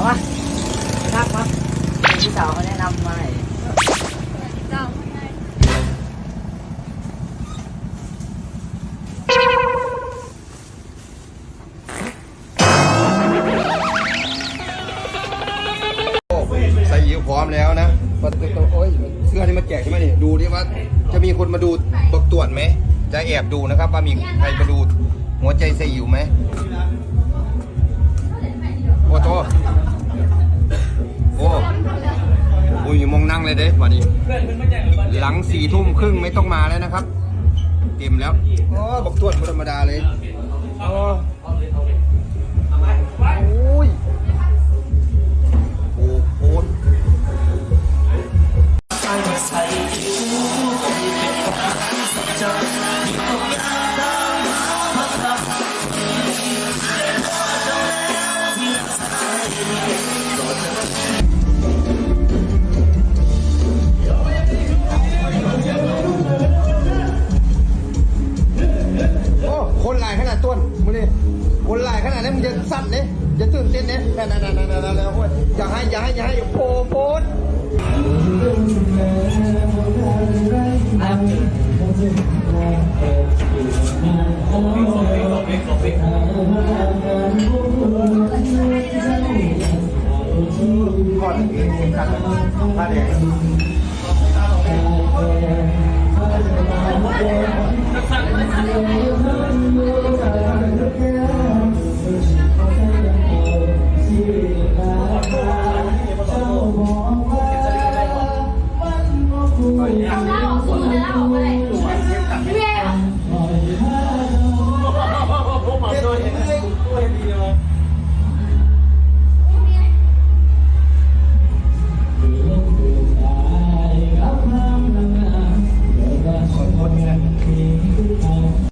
เอามาทักมาพี่สาวเขาแนะนำมาให้เจ้าโอ้ใส่ยิวพร้อมแล้วนะปะตัวโอ้ยเสื้อนี่มาแจกใช่ไหมนี่ดูดิว่าจะมีคนมาดูบกตรวจไหม จะแอบดูนะครับว่ามีใครมาดูหัวใจใส่ยิวไหม มงนั่งเลยเด้วันนี้หลังสี่ทุ่มครึ่งไม่ต้องมาแล้วนะครับ เต็มแล้วโอ้บกตรวจธรรมดาเลยอ๋อโอ้ยโอ้โห ต้นมึงนี่คนหลายขนาดนั้มึงจะสั่นเลยจะตื่นเต้นเนี่ยนั่นนั่นนั่นนั่นนั่นโอ้ยอย่าให้อย่าให้อย่าให้โผล่โพสก่อนผ้าแดง